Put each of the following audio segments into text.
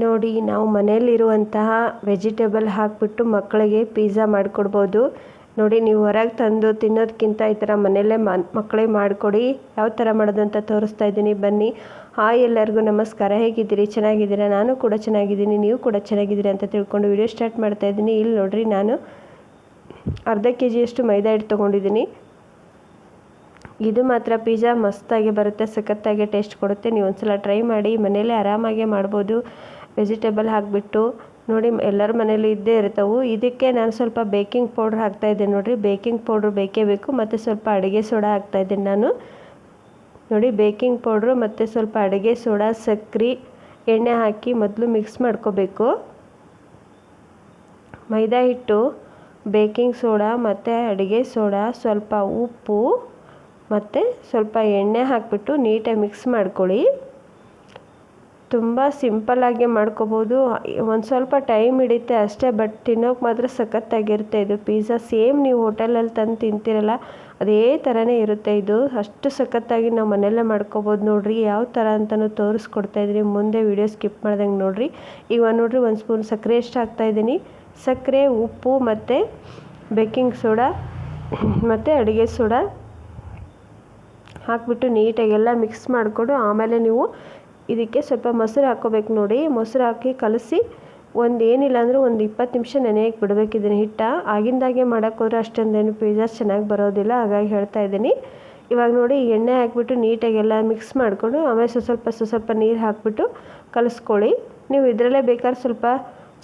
ನೋಡಿ, ನಾವು ಮನೆಯಲ್ಲಿರುವಂತಹ ವೆಜಿಟೇಬಲ್ ಹಾಕಿಬಿಟ್ಟು ಮಕ್ಕಳಿಗೆ ಪಿಜ್ಜಾ ಮಾಡಿಕೊಡ್ಬೋದು. ನೋಡಿ, ನೀವು ಹೊರಗೆ ತಂದು ತಿನ್ನೋದಕ್ಕಿಂತ ಈ ಥರ ಮನೆಯಲ್ಲೇ ಮಕ್ಕಳಿಗೆ ಮಾಡಿಕೊಡಿ. ಯಾವ ಥರ ಮಾಡೋದು ಅಂತ ತೋರಿಸ್ತಾ ಇದ್ದೀನಿ. ಬನ್ನಿ. ಹಾಯ್ ಎಲ್ಲರಿಗೂ ನಮಸ್ಕಾರ. ಹೇಗಿದ್ದೀರಿ? ಚೆನ್ನಾಗಿದ್ದೀರಾ? ನಾನು ಕೂಡ ಚೆನ್ನಾಗಿದ್ದೀನಿ. ನೀವು ಕೂಡ ಚೆನ್ನಾಗಿದ್ದೀರಿ ಅಂತ ತಿಳ್ಕೊಂಡು ವಿಡಿಯೋ ಸ್ಟಾರ್ಟ್ ಮಾಡ್ತಾ ಇದ್ದೀನಿ. ಇಲ್ಲಿ ನೋಡಿರಿ, ನಾನು ಅರ್ಧ ಕೆ ಜಿಯಷ್ಟು ಮೈದಾ ಹಿಟ್ಟು ತೊಗೊಂಡಿದ್ದೀನಿ. ಇದು ಮಾತ್ರ ಪಿಜ್ಜಾ ಮಸ್ತಾಗಿ ಬರುತ್ತೆ, ಸಖತ್ತಾಗಿ ಟೇಸ್ಟ್ ಕೊಡುತ್ತೆ. ನೀವು ಒಂದ್ಸಲ ಟ್ರೈ ಮಾಡಿ, ಮನೆಯಲ್ಲೇ ಆರಾಮಾಗೆ ಮಾಡ್ಬೋದು. ವೆಜಿಟೇಬಲ್ ಹಾಕಿಬಿಟ್ಟು ನೋಡಿ, ಎಲ್ಲರ ಮನೆಯಲ್ಲೂ ಇದ್ದೇ ಇರ್ತವೆ ಇದಕ್ಕೆ ನಾನು ಸ್ವಲ್ಪ ಬೇಕಿಂಗ್ ಪೌಡ್ರ್ ಹಾಕ್ತಾಯಿದ್ದೀನಿ ನೋಡಿರಿ. ಬೇಕಿಂಗ್ ಪೌಡ್ರ್ ಬೇಕೇ ಬೇಕು, ಮತ್ತು ಸ್ವಲ್ಪ ಅಡುಗೆ ಸೋಡಾ ಹಾಕ್ತಾಯಿದ್ದೀನಿ ನಾನು. ನೋಡಿ, ಬೇಕಿಂಗ್ ಪೌಡ್ರು ಮತ್ತು ಸ್ವಲ್ಪ ಅಡುಗೆ ಸೋಡಾ ಸಕ್ಕರೆ ಎಣ್ಣೆ ಹಾಕಿ ಮೊದಲು ಮಿಕ್ಸ್ ಮಾಡ್ಕೋಬೇಕು. ಮೈದಾ ಹಿಟ್ಟು, ಬೇಕಿಂಗ್ ಸೋಡಾ, ಮತ್ತು ಅಡುಗೆ ಸೋಡಾ, ಸ್ವಲ್ಪ ಉಪ್ಪು, ಮತ್ತು ಸ್ವಲ್ಪ ಎಣ್ಣೆ ಹಾಕಿಬಿಟ್ಟು ನೀಟಾಗಿ ಮಿಕ್ಸ್ ಮಾಡ್ಕೊಳ್ಳಿ. ತುಂಬ ಸಿಂಪಲ್ಲಾಗಿ ಮಾಡ್ಕೋಬೋದು. ಒಂದು ಸ್ವಲ್ಪ ಟೈಮ್ ಹಿಡಿಯುತ್ತೆ ಅಷ್ಟೇ ಬಟ್ ತಿನ್ನೋಕೆ ಮಾತ್ರ ಸಖತ್ತಾಗಿರುತ್ತೆ ಇದು ಪಿಝಾ ಸೇಮ್ ನೀವು ಹೋಟೆಲಲ್ಲಿ ತಂದು ತಿಂತೀರಲ್ಲ, ಅದೇ ಥರನೇ ಇರುತ್ತೆ ಇದು. ಅಷ್ಟು ಸಖತ್ತಾಗಿ ನಾವು ಮನೆಯಲ್ಲೇ ಮಾಡ್ಕೋಬೋದು ನೋಡಿರಿ. ಯಾವ ಥರ ಅಂತಲೂ ತೋರಿಸ್ಕೊಡ್ತಾಯಿದ್ದೀನಿ ಮುಂದೆ ವೀಡಿಯೋ ಸ್ಕಿಪ್ ಮಾಡ್ದಂಗೆ ನೋಡಿರಿ. ಈಗ ನೋಡಿರಿ, ಒಂದು ಸ್ಪೂನ್ ಸಕ್ಕರೆ ಎಷ್ಟು ಹಾಕ್ತಾಯಿದ್ದೀನಿ ಸಕ್ಕರೆ, ಉಪ್ಪು ಮತ್ತು ಬೇಕಿಂಗ್ ಸೋಡಾ ಮತ್ತು ಅಡುಗೆ ಸೋಡಾ ಹಾಕಿಬಿಟ್ಟು ನೀಟಾಗೆಲ್ಲ ಮಿಕ್ಸ್ ಮಾಡಿಕೊಂಡು ಆಮೇಲೆ ನೀವು ಇದಕ್ಕೆ ಸ್ವಲ್ಪ ಮೊಸರು ಹಾಕೋಬೇಕು ನೋಡಿ. ಮೊಸರು ಹಾಕಿ ಕಲಸಿ ಒಂದು ಏನಿಲ್ಲ ಅಂದರೆ ಒಂದು ಇಪ್ಪತ್ತು ನಿಮಿಷ ನೆನೆಯಕ್ಕೆ ಬಿಡಬೇಕು ಇದನ್ನು ಹಿಟ್ಟ. ಆಗಿಂದಾಗೆ ಮಾಡೋಕ್ಕೋದ್ರೆ ಅಷ್ಟೊಂದೇನು ಪಿಜ್ಜಾ ಚೆನ್ನಾಗಿ ಬರೋದಿಲ್ಲ, ಹಾಗಾಗಿ ಹೇಳ್ತಾ ಇದ್ದೀನಿ. ಇವಾಗ ನೋಡಿ ಎಣ್ಣೆ ಹಾಕಿಬಿಟ್ಟು ನೀಟಾಗೆಲ್ಲ ಮಿಕ್ಸ್ ಮಾಡಿಕೊಂಡು, ಆಮೇಲೆ ಸ್ವಲ್ಪ ಸ್ವಲ್ಪ ನೀರು ಹಾಕಿಬಿಟ್ಟು ಕಲಸ್ಕೊಳ್ಳಿ. ನೀವು ಇದರಲ್ಲೇ ಬೇಕಾದ್ರೆ ಸ್ವಲ್ಪ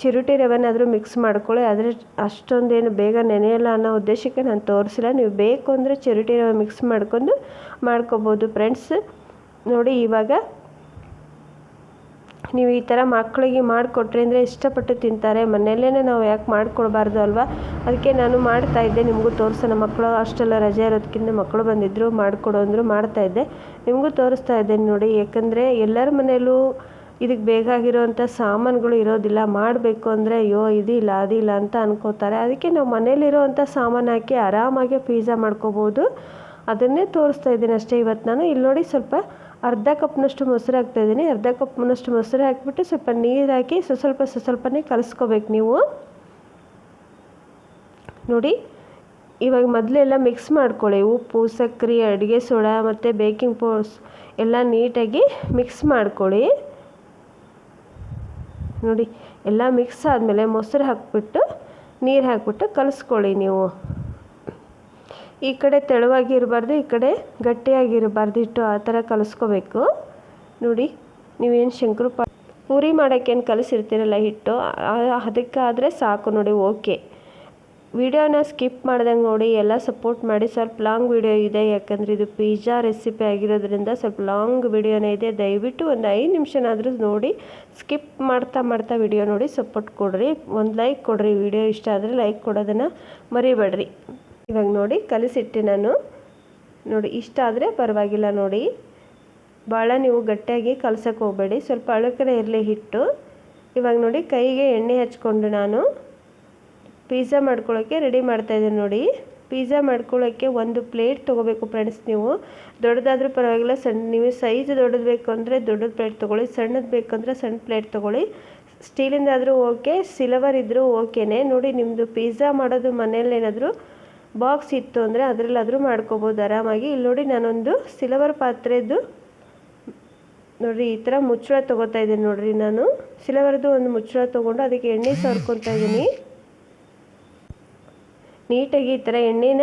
ಚಿರುಟಿ ರವೆನಾದರೂ ಮಿಕ್ಸ್ ಮಾಡ್ಕೊಳ್ಳಿ. ಆದರೆ ಅಷ್ಟೊಂದೇನು ಬೇಗ ನೆನೆಯಲ್ಲ ಅನ್ನೋ ಉದ್ದೇಶಕ್ಕೆ ನಾನು ತೋರಿಸಿಲ್ಲ. ನೀವು ಬೇಕು ಅಂದರೆ ಚಿರುಟಿ ರವೆ ಮಿಕ್ಸ್ ಮಾಡ್ಕೊಂಡು ಮಾಡ್ಕೋಬೋದು ಫ್ರೆಂಡ್ಸ್ ನೋಡಿ ಇವಾಗ ನೀವು ಈ ಥರ ಮಕ್ಕಳಿಗೆ ಮಾಡಿಕೊಟ್ರೆ ಅಂದರೆ ಇಷ್ಟಪಟ್ಟು ತಿಂತಾರೆ ಮನೆಯಲ್ಲೇ ನಾವು ಯಾಕೆ ಮಾಡಿಕೊಡ್ಬಾರ್ದು ಅಲ್ವಾ? ಅದಕ್ಕೆ ನಾನು ಮಾಡ್ತಾಯಿದ್ದೆ ನಿಮಗೂ ತೋರಿಸೋಣ. ಮಕ್ಕಳು ಅಷ್ಟೆಲ್ಲ ರಜೆ ಇರೋದಕ್ಕಿಂತ ಮಕ್ಕಳು ಬಂದಿದ್ದರು ಮಾಡಿಕೊಡು ಅಂದರು ಮಾಡ್ತಾಯಿದ್ದೆ ನಿಮಗೂ ತೋರಿಸ್ತಾ ಇದ್ದೇನೆ ನೋಡಿ, ಯಾಕಂದರೆ ಎಲ್ಲರ ಮನೆಯಲ್ಲೂ ಇದಕ್ಕೆ ಬೇಕಾಗಿರೋವಂಥ ಸಾಮಾನುಗಳು ಇರೋದಿಲ್ಲ. ಮಾಡಬೇಕು ಅಂದರೆ ಅಯ್ಯೋ ಇದಿಲ್ಲ ಅದಿಲ್ಲ ಅಂತ ಅನ್ಕೋತಾರೆ. ಅದಕ್ಕೆ ನಾವು ಮನೇಲಿರೋವಂಥ ಸಾಮಾನು ಹಾಕಿ ಆರಾಮಾಗಿ ಪಿಜ್ಜಾ ಮಾಡ್ಕೋಬೋದು. ಅದನ್ನೇ ತೋರಿಸ್ತಾ ಇದ್ದೀನಿ ಅಷ್ಟೇ ಇವತ್ತು ನಾನು. ಇಲ್ಲಿ ನೋಡಿ ಸ್ವಲ್ಪ ಅರ್ಧ ಕಪ್ನಷ್ಟು ಮೊಸರು ಹಾಕ್ತಾಯಿದ್ದೀನಿ ಅರ್ಧ ಕಪ್ನಷ್ಟು ಮೊಸರು ಹಾಕಿಬಿಟ್ಟು ಸ್ವಲ್ಪ ನೀರು ಹಾಕಿ ಸ್ವಲ್ಪ ಸ್ವಲ್ಪನೇ ಕಲಿಸ್ಕೋಬೇಕು ನೀವು. ನೋಡಿ, ಇವಾಗ ಮೊದಲೆಲ್ಲ ಮಿಕ್ಸ್ ಮಾಡ್ಕೊಳ್ಳಿ. ಉಪ್ಪು ಸಕ್ಕರೆ ಅಡುಗೆ ಸೋಡಾ ಮತ್ತು ಬೇಕಿಂಗ್ ಪೌಡ್ಸ್ ಎಲ್ಲ ನೀಟಾಗಿ ಮಿಕ್ಸ್ ಮಾಡ್ಕೊಳ್ಳಿ. ನೋಡಿ, ಎಲ್ಲ ಮಿಕ್ಸ್ ಆದಮೇಲೆ ಮೊಸರು ಹಾಕ್ಬಿಟ್ಟು ನೀರು ಹಾಕ್ಬಿಟ್ಟು ಕಲಸ್ಕೊಳ್ಳಿ ನೀವು. ಈ ಕಡೆ ತೆಳುವಾಗಿ ಇರಬಾರ್ದು ಈ ಕಡೆ ಗಟ್ಟಿಯಾಗಿರಬಾರ್ದು. ಹಿಟ್ಟು ಆ ಥರ ಕಲಿಸ್ಕೋಬೇಕು. ನೋಡಿ, ನೀವೇನು ಶಂಕರು ಪಾ ಪೂರಿ ಮಾಡೋಕ್ಕೇನು ಕಲಿಸಿರ್ತೀರಲ್ಲ ಹಿಟ್ಟು ಅದಕ್ಕಾದರೆ ಸಾಕು ನೋಡಿ, ಓಕೆ. ವಿಡಿಯೋನ ಸ್ಕಿಪ್ ಮಾಡ್ದಂಗೆ ನೋಡಿ, ಎಲ್ಲ ಸಪೋರ್ಟ್ ಮಾಡಿ. ಸ್ವಲ್ಪ ಲಾಂಗ್ ವಿಡಿಯೋ ಇದೆ, ಯಾಕಂದರೆ ಇದು ಪಿಜ್ಜಾ ರೆಸಿಪಿ ಆಗಿರೋದ್ರಿಂದ ಸ್ವಲ್ಪ ಲಾಂಗ್ ವಿಡಿಯೋನೇ ಇದೆ. ದಯವಿಟ್ಟು ಒಂದು ಐದು ನಿಮಿಷನಾದರೂ ನೋಡಿ, ಸ್ಕಿಪ್ ಮಾಡ್ತಾ ಮಾಡ್ತಾ ವಿಡಿಯೋ ನೋಡಿ ಸಪೋರ್ಟ್ ಕೊಡ್ರಿ. ಒಂದು ಲೈಕ್ ಕೊಡ್ರಿ, ವಿಡಿಯೋ ಇಷ್ಟ ಆದರೆ ಲೈಕ್ ಕೊಡೋದನ್ನು ಮರಿಬೇಡ್ರಿ. ಇವಾಗ ನೋಡಿ ಕಲಿಸಿಟ್ಟೆ ನಾನು. ನೋಡಿ, ಇಷ್ಟ ಆದರೆ ಪರವಾಗಿಲ್ಲ ನೋಡಿ. ಭಾಳ ನೀವು ಗಟ್ಟಿಯಾಗಿ ಕಲ್ಸೋಕೆ ಹೋಗಬೇಡಿ. ಸ್ವಲ್ಪ ಅಳಕಡೆ ಇರಲಿ ಹಿಟ್ಟು. ಇವಾಗ ನೋಡಿ ಕೈಗೆ ಎಣ್ಣೆ ಹಚ್ಕೊಂಡು ನಾನು ಪಿಜ್ಜಾ ಮಾಡ್ಕೊಳ್ಳೋಕ್ಕೆ ರೆಡಿ ಮಾಡ್ತಾಯಿದ್ದೀನಿ ನೋಡಿ. ಪಿಜ್ಜಾ ಮಾಡ್ಕೊಳ್ಳೋಕ್ಕೆ ಒಂದು ಪ್ಲೇಟ್ ತೊಗೋಬೇಕು ಫ್ರೆಂಡ್ಸ್ ನೀವು. ದೊಡ್ಡದಾದ್ರೂ ಪರವಾಗಿಲ್ಲ ಸಣ್ಣ ನೀವು ಸೈಜ್ ದೊಡ್ಡದು ಬೇಕು ಅಂದರೆ ದೊಡ್ಡದು ಪ್ಲೇಟ್ ತೊಗೊಳ್ಳಿ, ಸಣ್ಣದು ಬೇಕಂದರೆ ಸಣ್ಣ ಪ್ಲೇಟ್ ತೊಗೊಳ್ಳಿ. ಸ್ಟೀಲಿಂದಾದರೂ ಓಕೆ, ಸಿಲ್ವರ್ ಇದ್ದರೂ ಓಕೆನೇ. ನೋಡಿ ನಿಮ್ಮದು ಪಿಜ್ಜಾ ಮಾಡೋದು ಮನೆಯಲ್ಲೇನಾದರೂ ಬಾಕ್ಸ್ ಇತ್ತು ಅಂದರೆ ಅದರಲ್ಲಾದರೂ ಮಾಡ್ಕೋಬೋದು. ಆರಾಮಾಗಿ. ಇಲ್ಲಿ ನೋಡಿ ನಾನೊಂದು ಸಿಲ್ವರ್ ಪಾತ್ರೆದು ನೋಡಿರಿ ಈ ಥರ ಮುಚ್ಚಳ ತೊಗೋತಾ ಇದ್ದೀನಿ ನೋಡಿರಿ ನಾನು. ಸಿಲ್ವರ್ದು ಒಂದು ಮುಚ್ಚಳ ತೊಗೊಂಡು ಅದಕ್ಕೆ ಎಣ್ಣೆ ಸವರ್ಕೊತಾ ಇದ್ದೀನಿ. ನೀಟಾಗಿ ಈ ಥರ ಎಣ್ಣೆನ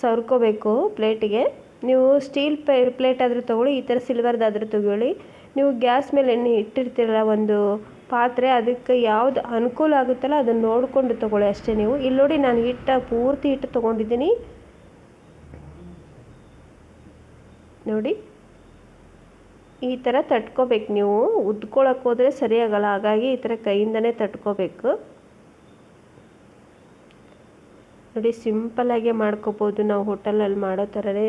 ಸವರ್ಕೋಬೇಕು ಪ್ಲೇಟಿಗೆ. ನೀವು ಸ್ಟೀಲ್ ಪ್ಲೇಟ್ ಆದರೂ ತೊಗೊಳ್ಳಿ, ಈ ಥರ ಸಿಲ್ವರ್ದಾದರೂ ತೊಗೊಳ್ಳಿ. ನೀವು ಗ್ಯಾಸ್ ಮೇಲೆ ಎಣ್ಣೆ ಇಟ್ಟಿರ್ತೀರಲ್ಲ ಒಂದು ಪಾತ್ರೆ ಅದಕ್ಕೆ ಯಾವ್ದು ಅನುಕೂಲ ಆಗುತ್ತಲ್ಲ ಅದನ್ನು ನೋಡಿಕೊಂಡು ತಗೊಳ್ಳಿ ಅಷ್ಟೇ ನೀವು. ಇಲ್ಲಿ ನೋಡಿ ನಾನು ಹಿಟ್ಟ ಪೂರ್ತಿ ಹಿಟ್ಟು ತೊಗೊಂಡಿದ್ದೀನಿ. ನೋಡಿ. ಈ ಥರ ತಟ್ಕೋಬೇಕು ನೀವು. ಉದ್ಕೊಳಕ್ಕೆ ಹೋದರೆ ಸರಿಯಾಗಲ್ಲ ಹಾಗಾಗಿ ಈ ಥರ ಕೈಯಿಂದನೇ ತಟ್ಕೋಬೇಕು. ನೋಡಿ, ಸಿಂಪಲ್ಲಾಗೆ ಮಾಡ್ಕೋಬೋದು ನಾವು ಹೋಟೆಲಲ್ಲಿ ಮಾಡೋ ಥರನೇ.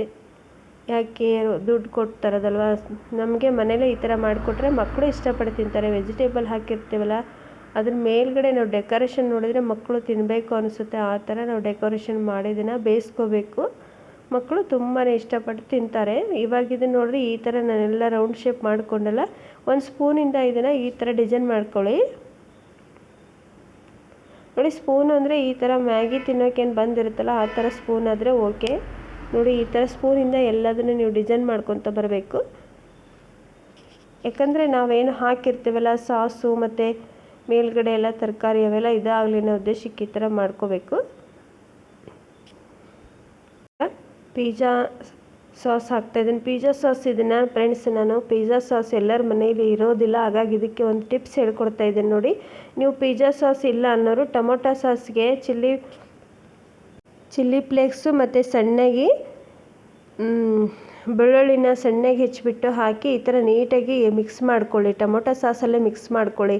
ಯಾಕೆ ದುಡ್ಡು ಕೊಟ್ಟು ತರೋದಲ್ವ ನಮಗೆ ಮನೆಯಲ್ಲೇ ಈ ಥರ ಮಾಡಿಕೊಟ್ರೆ ಮಕ್ಕಳು ಇಷ್ಟಪಟ್ಟು ತಿಂತಾರೆ. ವೆಜಿಟೇಬಲ್ ಹಾಕಿರ್ತೀವಲ್ಲ, ಅದ್ರ ಮೇಲ್ಗಡೆ ನಾವು ಡೆಕೋರೇಷನ್ ನೋಡಿದರೆ ಮಕ್ಕಳು ತಿನ್ನಬೇಕು ಅನಿಸುತ್ತೆ. ಆ ಥರ ನಾವು ಡೆಕೋರೇಷನ್ ಮಾಡಿದ್ದನ್ನು ಬೇಯಿಸ್ಕೋಬೇಕು. ಮಕ್ಕಳು ತುಂಬಾ ಇಷ್ಟಪಟ್ಟು ತಿಂತಾರೆ. ಇವಾಗ ಇದನ್ನು ನೋಡಿರಿ, ಈ ಥರ ನಾನೆಲ್ಲ ರೌಂಡ್ ಶೇಪ್ ಮಾಡಿಕೊಂಡಲ್ಲ, ಒಂದು ಸ್ಪೂನಿಂದ ಇದನ್ನು ಈ ಥರ ಡಿಸೈನ್ ಮಾಡ್ಕೊಳ್ಳಿ. ನೋಡಿ, ಸ್ಪೂನ್ ಅಂದರೆ ಈ ಥರ ಮ್ಯಾಗಿ ತಿನ್ನೋಕ್ಕೇನು ಬಂದಿರುತ್ತಲ್ಲ, ಆ ಥರ ಸ್ಪೂನ್ ಆದರೆ ಓಕೆ. ನೋಡಿ, ಈ ಥರ ಸ್ಪೂನಿಂದ ಎಲ್ಲದನ್ನು ನೀವು ಡಿಸೈನ್ ಮಾಡ್ಕೊತ ಬರಬೇಕು. ಯಾಕಂದರೆ ನಾವೇನು ಹಾಕಿರ್ತೀವಲ್ಲ, ಸಾಸು ಮತ್ತು ಮೇಲ್ಗಡೆ ಎಲ್ಲ ತರಕಾರಿ ಅವೆಲ್ಲ ಇದಾಗಲಿ ಅನ್ನೋ ಉದ್ದೇಶಕ್ಕೆ ಈ ಥರ ಮಾಡ್ಕೋಬೇಕು. ಪಿಜ್ಜಾ ಸಾಸ್ ಹಾಕ್ತಾ ಇದ್ದೀನಿ. ಪಿಜ್ಜಾ ಸಾಸ್ ಇದನ್ನು ಫ್ರೆಂಡ್ಸ್ ನಾನು ಪಿಜ್ಜಾ ಸಾಸ್ ಎಲ್ಲರ ಮನೇಲಿ ಇರೋದಿಲ್ಲ, ಹಾಗಾಗಿ ಇದಕ್ಕೆ ಒಂದು ಟಿಪ್ಸ್ ಹೇಳ್ಕೊಡ್ತಾ ಇದ್ದೀನಿ ನೋಡಿ. ನೀವು ಪಿಜ್ಜಾ ಸಾಸ್ ಇಲ್ಲ ಅನ್ನೋರು ಟೊಮೊಟೊ ಸಾಸ್ಗೆ ಚಿಲ್ಲಿ ಚಿಲ್ಲಿ ಫ್ಲೇಕ್ಸು ಮತ್ತು ಸಣ್ಣಗೆ ಬೆಳ್ಳುಳ್ಳಿನ ಸಣ್ಣಗೆ ಹೆಚ್ಚಿಬಿಟ್ಟು ಹಾಕಿ ಈ ಥರ ನೀಟಾಗಿ ಮಿಕ್ಸ್ ಮಾಡ್ಕೊಳ್ಳಿ. ಟೊಮೊಟೊ ಸಾಸಲ್ಲೇ ಮಿಕ್ಸ್ ಮಾಡ್ಕೊಳ್ಳಿ.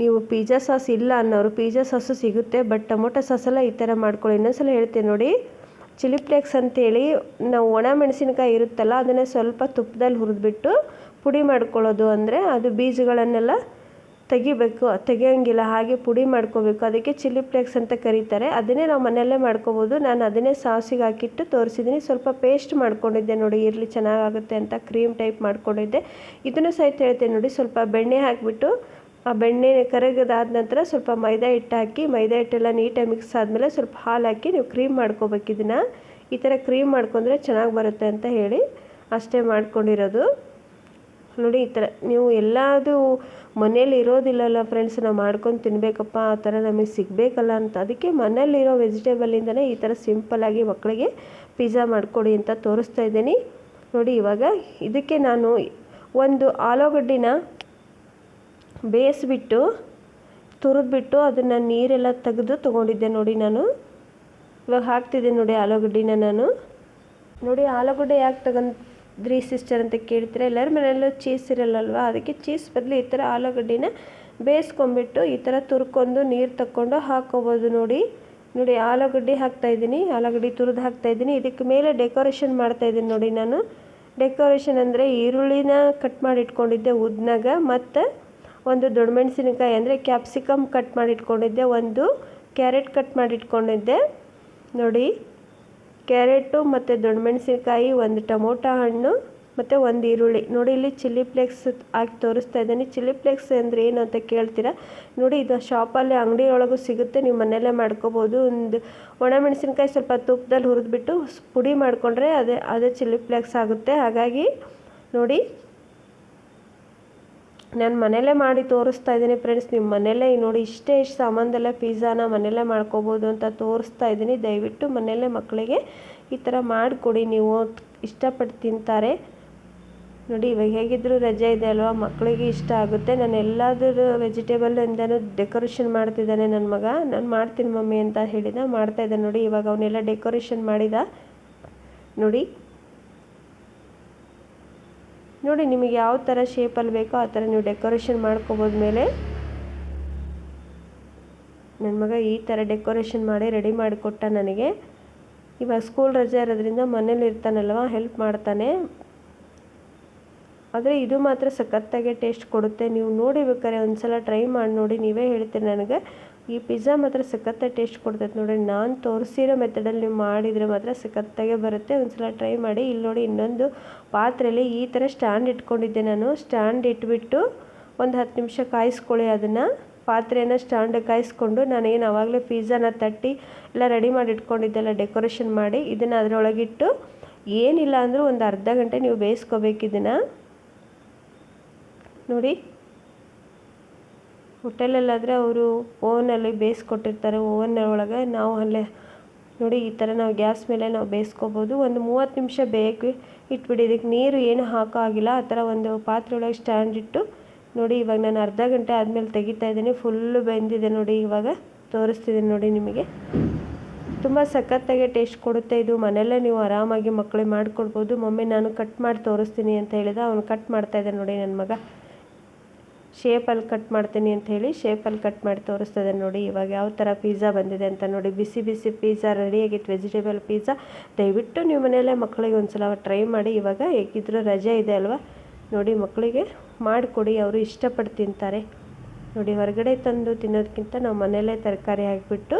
ನೀವು ಪಿಜ್ಜಾ ಸಾಸ್ ಇಲ್ಲ ಅನ್ನೋರು ಪಿಜ್ಜಾ ಸಾಸು ಸಿಗುತ್ತೆ, ಬಟ್ ಟೊಮೊಟೊ ಸಾಸೆಲ್ಲ ಈ ಥರ ಮಾಡ್ಕೊಳ್ಳಿ. ಇನ್ನೊಂದ್ಸಲ ಹೇಳ್ತೀನಿ ನೋಡಿ, ಚಿಲ್ಲಿ ಫ್ಲೇಕ್ಸ್ ಅಂತೇಳಿ ನಾವು ಒಣ ಮೆಣಸಿನಕಾಯಿ ಇರುತ್ತಲ್ಲ, ಅದನ್ನು ಸ್ವಲ್ಪ ತುಪ್ಪದಲ್ಲಿ ಹುರಿದ್ಬಿಟ್ಟು ಪುಡಿ ಮಾಡ್ಕೊಳ್ಳೋದು ಅಂದರೆ ಅದು ಬೀಜಗಳನ್ನೆಲ್ಲ ತೆಗಿಬೇಕು, ತೆಗಿಯೋಂಗಿಲ್ಲ, ಹಾಗೆ ಪುಡಿ ಮಾಡ್ಕೋಬೇಕು. ಅದಕ್ಕೆ ಚಿಲ್ಲಿ ಫ್ಲೇಕ್ಸ್ ಅಂತ ಕರೀತಾರೆ. ಅದನ್ನೇ ನಾವು ಮನೆಯಲ್ಲೇ ಮಾಡ್ಕೋಬೋದು. ನಾನು ಅದನ್ನೇ ಸಾಸಿಗೆ ಹಾಕಿಟ್ಟು ತೋರಿಸಿದ್ದೀನಿ. ಸ್ವಲ್ಪ ಪೇಸ್ಟ್ ಮಾಡ್ಕೊಂಡಿದ್ದೆ ನೋಡಿ, ಇರಲಿ ಚೆನ್ನಾಗಾಗುತ್ತೆ ಅಂತ ಕ್ರೀಮ್ ಟೈಪ್ ಮಾಡ್ಕೊಂಡಿದ್ದೆ. ಇದನ್ನು ಸಹಿತ ಹೇಳ್ತೇನೆ ನೋಡಿ, ಸ್ವಲ್ಪ ಬೆಣ್ಣೆ ಹಾಕಿಬಿಟ್ಟು, ಆ ಬೆಣ್ಣೆ ಕರಗದಾದ ನಂತರ ಸ್ವಲ್ಪ ಮೈದಾ ಹಿಟ್ಟು ಹಾಕಿ, ಮೈದಾ ಹಿಟ್ಟೆಲ್ಲ ನೀಟಾಗಿ ಮಿಕ್ಸ್ ಆದಮೇಲೆ ಸ್ವಲ್ಪ ಹಾಲು ಹಾಕಿ ನೀವು ಕ್ರೀಮ್ ಮಾಡ್ಕೋಬೇಕು ಇದನ್ನು. ಈ ಥರ ಕ್ರೀಮ್ ಮಾಡ್ಕೊಂಡ್ರೆ ಚೆನ್ನಾಗಿ ಬರುತ್ತೆ ಅಂತ ಹೇಳಿ ಅಷ್ಟೇ ಮಾಡ್ಕೊಂಡಿರೋದು. ನೋಡಿ, ಈ ಥರ ನೀವು ಎಲ್ಲದು ಮನೇಲಿ ಇರೋದಿಲ್ಲಲ್ಲ ಫ್ರೆಂಡ್ಸ್ ನಾವು ಮಾಡ್ಕೊಂಡು ತಿನ್ನಬೇಕಪ್ಪ ಆ ಥರ ನಮಗೆ ಸಿಗಬೇಕಲ್ಲ ಅಂತ. ಅದಕ್ಕೆ ಮನೇಲಿರೋ ವೆಜಿಟೇಬಲಿಂದನೇ ಈ ಥರ ಸಿಂಪಲ್ಲಾಗಿ ಮಕ್ಕಳಿಗೆ ಪಿಜ್ಜಾ ಮಾಡಿಕೊಡಿ ಅಂತ ತೋರಿಸ್ತಾ ಇದ್ದೀನಿ. ನೋಡಿ ಇವಾಗ ಇದಕ್ಕೆ ನಾನು ಒಂದು ಆಲೂಗಡ್ಡಿನ ಬೇಯಿಸ್ಬಿಟ್ಟು, ತುರಿದ್ಬಿಟ್ಟು ಅದನ್ನು ನೀರೆಲ್ಲ ತೆಗೆದು ತೊಗೊಂಡಿದ್ದೆ ನೋಡಿ ನಾನು. ಇವಾಗ ಹಾಕ್ತಿದ್ದೆ ನೋಡಿ ಆಲೂಗಡ್ಡಿನ ನಾನು. ನೋಡಿ ಆಲೂಗಡ್ಡೆ ಯಾಕೆ ತಗೊಂಡ್ರಿ ಸಿಸ್ಟರ್ ಅಂತ ಕೇಳ್ತೀರ? ಎಲ್ಲರ ಮನೆಯಲ್ಲೂ ಚೀಸ್ ಇರಲ್ಲಲ್ವ? ಅದಕ್ಕೆ ಚೀಸ್ ಬದಲು ಈ ಥರ ಆಲೂಗಡ್ಡಿನ ಬೇಯಿಸ್ಕೊಂಬಿಟ್ಟು ಈ ಥರ ತುರ್ಕೊಂಡು ನೀರು ತಕ್ಕೊಂಡು ಹಾಕ್ಕೋಬೋದು ನೋಡಿ. ನೋಡಿ, ಆಲೂಗಡ್ಡೆ ಹಾಕ್ತಾಯಿದ್ದೀನಿ ಆಲೂಗಡ್ಡೆ ತುರಿದು ಹಾಕ್ತಾಯಿದ್ದೀನಿ ಇದಕ್ಕೆ ಮೇಲೆ ಡೆಕೋರೇಷನ್ ಮಾಡ್ತಾಯಿದ್ದೀನಿ ನೋಡಿ ನಾನು. ಡೆಕೋರೇಷನ್ ಅಂದರೆ ಈರುಳ್ಳಿನ ಕಟ್ ಮಾಡಿ ಇಟ್ಕೊಂಡಿದ್ದೆ ಉದ್ನಾಗ ಮತ್ತು ಒಂದು ದೊಡ್ಡ ಮೆಣಸಿನಕಾಯಿ ಅಂದರೆ ಕ್ಯಾಪ್ಸಿಕಮ್ ಕಟ್ ಮಾಡಿ ಇಟ್ಕೊಂಡಿದ್ದೆ ಒಂದು ಕ್ಯಾರೆಟ್ ಕಟ್ ಮಾಡಿ ಇಟ್ಕೊಂಡಿದ್ದೆ ನೋಡಿ. ಕ್ಯಾರೆಟು ಮತ್ತು ದೊಡ್ಡ ಮೆಣಸಿನಕಾಯಿ, ಒಂದು ಟೊಮೊಟೊ ಹಣ್ಣು ಮತ್ತು ಒಂದು ಈರುಳ್ಳಿ. ನೋಡಿ, ಇಲ್ಲಿ ಚಿಲ್ಲಿ ಫ್ಲೇಕ್ಸ್ ಹಾಕಿ ತೋರಿಸ್ತಾ ಇದ್ದೀನಿ. ಚಿಲ್ಲಿ ಫ್ಲೇಕ್ಸ್ ಅಂದರೆ ಏನು ಅಂತ ಕೇಳ್ತೀರಾ? ನೋಡಿ, ಇದು ಶಾಪಲ್ಲಿ ಅಂಗಡಿ ಒಳಗೂ ಸಿಗುತ್ತೆ. ನೀವು ಮನೆಯಲ್ಲೇ ಮಾಡ್ಕೋಬೋದು. ಒಂದು ಒಣಮೆಣಸಿನ್ಕಾಯಿ ಸ್ವಲ್ಪ ತುಪ್ಪದಲ್ಲಿ ಹುರಿದ್ಬಿಟ್ಟು ಪುಡಿ ಮಾಡಿಕೊಂಡ್ರೆ ಅದೇ ಅದೇ ಚಿಲ್ಲಿ ಫ್ಲೇಕ್ಸ್ ಆಗುತ್ತೆ. ಹಾಗಾಗಿ ನೋಡಿ ನಾನು ಮನೆಯಲ್ಲೇ ಮಾಡಿ ತೋರಿಸ್ತಾ ಇದ್ದೀನಿ ಫ್ರೆಂಡ್ಸ್ ನಿಮ್ಮ ಮನೆಯಲ್ಲೇ ನೋಡಿ ಇಷ್ಟೇ ಇಷ್ಟು ಸಾಮಾನ್ದಲ್ಲೇ ಪಿಜ್ಜಾನ ಮನೆಯಲ್ಲೇ ಮಾಡ್ಕೋಬೋದು ಅಂತ ತೋರಿಸ್ತಾ ಇದ್ದೀನಿ. ದಯವಿಟ್ಟು ಮನೆಯಲ್ಲೇ ಮಕ್ಕಳಿಗೆ ಈ ಥರ ಮಾಡಿಕೊಡಿ. ನೀವು ಇಷ್ಟಪಟ್ಟು ತಿಂತಾರೆ. ನೋಡಿ, ಇವಾಗ ಹೇಗಿದ್ದರೂ ರಜೆ ಇದೆ ಅಲ್ವಾ? ಮಕ್ಕಳಿಗೆ ಇಷ್ಟ ಆಗುತ್ತೆ. ನಾನು ಎಲ್ಲಾದರೂ ವೆಜಿಟೇಬಲಿಂದನೂ ಡೆಕೋರೇಷನ್ ಮಾಡ್ತಿದ್ದಾನೆ ನನ್ನ ಮಗ. ನಾನು ಮಾಡ್ತೀನಿ ಮಮ್ಮಿ ಅಂತ ಹೇಳಿದ ಮಾಡ್ತಾಯಿದ್ದೆ ನೋಡಿ. ಇವಾಗ ಅವನ್ನೆಲ್ಲ ಡೆಕೋರೇಷನ್ ಮಾಡಿದ. ನೋಡಿ. ನೋಡಿ, ನಿಮಗೆ ಯಾವ ಥರ ಶೇಪಲ್ಲಿ ಬೇಕೋ ಆ ಥರ ನೀವು ಡೆಕೋರೇಷನ್ ಮಾಡ್ಕೋಬೋದ ಮೇಲೆ. ನನ್ನ ಮಗ ಈ ಥರ ಡೆಕೋರೇಷನ್ ಮಾಡಿ ರೆಡಿ ಮಾಡಿಕೊಟ್ಟ ನನಗೆ. ಇವಾಗ ಸ್ಕೂಲ್ ರಜೆ ಇರೋದ್ರಿಂದ ಮನೇಲಿ ಇರ್ತಾನಲ್ವ ಹೆಲ್ಪ್ ಮಾಡ್ತಾನೆ. ಆದರೆ ಇದು ಮಾತ್ರ ಸಖತ್ತಾಗೆ ಟೇಸ್ಟ್ ಕೊಡುತ್ತೆ. ನೀವು ನೋಡಿ ಬೇಕಾದ್ರೆ ಒಂದು ಸಲ ಟ್ರೈ ಮಾಡಿ ನೋಡಿ, ನೀವೇ ಹೇಳ್ತೀರಿ ನನಗೆ. ಈ ಪಿಜ್ಜಾ ಮಾತ್ರ ಸಖತ್ತಾಗಿ ಟೇಸ್ಟ್ ಕೊಡ್ತೈತೆ ನೋಡಿ. ನಾನು ತೋರಿಸಿರೋ ಮೆಥಡಲ್ಲಿ ನೀವು ಮಾಡಿದರೆ ಮಾತ್ರ ಸಖತ್ತಾಗೆ ಬರುತ್ತೆ. ಒಂದು ಸಲ ಟ್ರೈ ಮಾಡಿ. ಇಲ್ಲಿ ನೋಡಿ ಇನ್ನೊಂದು ಪಾತ್ರೆಯಲ್ಲಿ ಈ ಥರ ಸ್ಟ್ಯಾಂಡ್ ಇಟ್ಕೊಂಡಿದ್ದೆ ನಾನು. ಸ್ಟ್ಯಾಂಡ್ ಇಟ್ಬಿಟ್ಟು ಒಂದು ಹತ್ತು ನಿಮಿಷ ಕಾಯಿಸ್ಕೊಳ್ಳಿ ಅದನ್ನು. ಪಾತ್ರೆಯನ್ನು ಸ್ಟ್ಯಾಂಡ್ ಕಾಯಿಸ್ಕೊಂಡು ನಾನೇನು ಆವಾಗಲೇ ಪಿಜ್ಜಾನ ತಟ್ಟಿ ಎಲ್ಲ ರೆಡಿ ಮಾಡಿ ಇಟ್ಕೊಂಡಿದ್ದೆಲ್ಲ ಡೆಕೋರೇಷನ್ ಮಾಡಿ. ಇದನ್ನು ಅದರೊಳಗಿಟ್ಟು ಏನಿಲ್ಲ ಅಂದರೂ ಒಂದು ಅರ್ಧ ಗಂಟೆ ನೀವು ಬೇಯಿಸ್ಕೋಬೇಕು ಇದನ್ನು. ನೋಡಿ. ಹೋಟೆಲಲ್ಲಾದರೆ ಅವರು ಓವನಲ್ಲಿ ಬೇಯಿಸ್ಕೊಟ್ಟಿರ್ತಾರೆ ಓವನ್ ಒಳಗೆ ನಾವು ಅಲ್ಲೇ. ನೋಡಿ, ಈ ಥರ ನಾವು ಗ್ಯಾಸ್ ಮೇಲೆ ನಾವು ಬೇಯಿಸ್ಕೋಬೋದು. ಒಂದು ಮೂವತ್ತು ನಿಮಿಷ ಬೇಕು ಇಟ್ಬಿಡಿ. ಇದಕ್ಕೆ ನೀರು ಏನು ಹಾಕೋ ಆಗಿಲ್ಲ ಆ ಥರ ಒಂದು ಪಾತ್ರೆ ಒಳಗೆ ಸ್ಟ್ಯಾಂಡ್ ಇಟ್ಟು ನೋಡಿ, ಇವಾಗ ನಾನು ಅರ್ಧ ಗಂಟೆ ಆದಮೇಲೆ ತೆಗಿತಾ ಇದ್ದೀನಿ. ಫುಲ್ಲು ಬೆಂದಿದೆ ನೋಡಿ, ಇವಾಗ ತೋರಿಸ್ತಿದ್ದೀನಿ ನೋಡಿ ನಿಮಗೆ. ತುಂಬ ಸಖತ್ತಾಗಿ ಟೇಸ್ಟ್ ಕೊಡುತ್ತೆ ಇದು. ಮನೆಯಲ್ಲೇ ನೀವು ಆರಾಮಾಗಿ ಮಕ್ಕಳಿಗೆ ಮಾಡಿಕೊಡ್ಬೋದು. ಮಮ್ಮಿ ನಾನು ಕಟ್ ಮಾಡಿ ತೋರಿಸ್ತೀನಿ ಅಂತ ಹೇಳಿದ. ಅವನು ಕಟ್ ಮಾಡ್ತಾಯಿದ್ದೆ ನೋಡಿ ನನ್ನ ಮಗ. ಶೇಪಲ್ಲಿ ಕಟ್ ಮಾಡ್ತೀನಿ ಅಂತ ಹೇಳಿ ಶೇಪಲ್ಲಿ ಕಟ್ ಮಾಡಿ ತೋರಿಸ್ತದೆ ನೋಡಿ. ಇವಾಗ ಯಾವ ಥರ ಪಿಜ್ಜಾ ಬಂದಿದೆ ಅಂತ ನೋಡಿ. ಬಿಸಿ ಬಿಸಿ ಪಿಜ್ಜಾ ರೆಡಿಯಾಗಿತ್ತು ವೆಜಿಟೇಬಲ್ ಪಿಜ್ಜಾ ದಯವಿಟ್ಟು ನೀವು ಮನೆಯಲ್ಲೇ ಮಕ್ಕಳಿಗೆ ಒಂದು ಸಲ ಟ್ರೈ ಮಾಡಿ. ಇವಾಗ ಹೇಗಿದ್ರೂ ರಜೆ ಇದೆ ಅಲ್ವಾ? ನೋಡಿ ಮಕ್ಕಳಿಗೆ ಮಾಡಿಕೊಡಿ. ಅವರು ಇಷ್ಟಪಟ್ಟು ತಿಂತಾರೆ. ನೋಡಿ, ಹೊರಗಡೆ ತಂದು ತಿನ್ನೋದಕ್ಕಿಂತ ನಾವು ಮನೆಯಲ್ಲೇ ತರಕಾರಿ ಹಾಕಿಬಿಟ್ಟು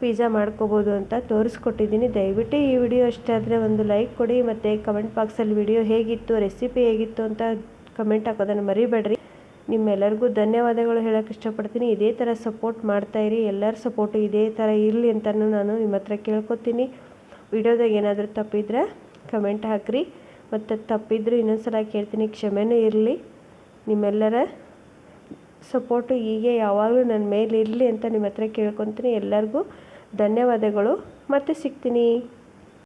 ಪಿಜ್ಜಾ ಮಾಡ್ಕೋಬೋದು ಅಂತ ತೋರಿಸ್ಕೊಟ್ಟಿದ್ದೀನಿ. ದಯವಿಟ್ಟು ಈ ವಿಡಿಯೋ ಇಷ್ಟ ಆದರೆ ಒಂದು ಲೈಕ್ ಕೊಡಿ. ಮತ್ತು ಕಮೆಂಟ್ ಬಾಕ್ಸಲ್ಲಿ ವಿಡಿಯೋ ಹೇಗಿತ್ತು ರೆಸಿಪಿ ಹೇಗಿತ್ತು ಅಂತ ಕಮೆಂಟ್ ಹಾಕೋದನ್ನು ಮರಿಬೇಡ್ರಿ. ನಿಮ್ಮೆಲ್ಲರಿಗೂ ಧನ್ಯವಾದಗಳು ಹೇಳೋಕ್ಕೆ ಇಷ್ಟಪಡ್ತೀನಿ. ಇದೇ ಥರ ಸಪೋರ್ಟ್ ಮಾಡ್ತಾಯಿರಿ ಎಲ್ಲರ ಸಪೋರ್ಟು ಇದೇ ಥರ ಇರಲಿ ಅಂತಲೂ ನಾನು ನಿಮ್ಮ ಹತ್ರ ಕೇಳ್ಕೊತೀನಿ. ವಿಡಿಯೋದಾಗ ಏನಾದರೂ ತಪ್ಪಿದ್ರೆ ಕಮೆಂಟ್ ಹಾಕಿರಿ. ಮತ್ತು ತಪ್ಪಿದ್ರು ಇನ್ನೊಂದು ಸಲ ಕೇಳ್ತೀನಿ. ಕ್ಷಮೆನೂ ಇರಲಿ. ನಿಮ್ಮೆಲ್ಲರ ಸಪೋರ್ಟು ಹೀಗೆ ಯಾವಾಗಲೂ ನನ್ನ ಮೇಲೆ ಇರಲಿ ಅಂತ ನಿಮ್ಮ ಹತ್ರ ಕೇಳ್ಕೊತೀನಿ. ಎಲ್ಲರಿಗೂ ಧನ್ಯವಾದಗಳು. ಮತ್ತೆ ಸಿಗ್ತೀನಿ.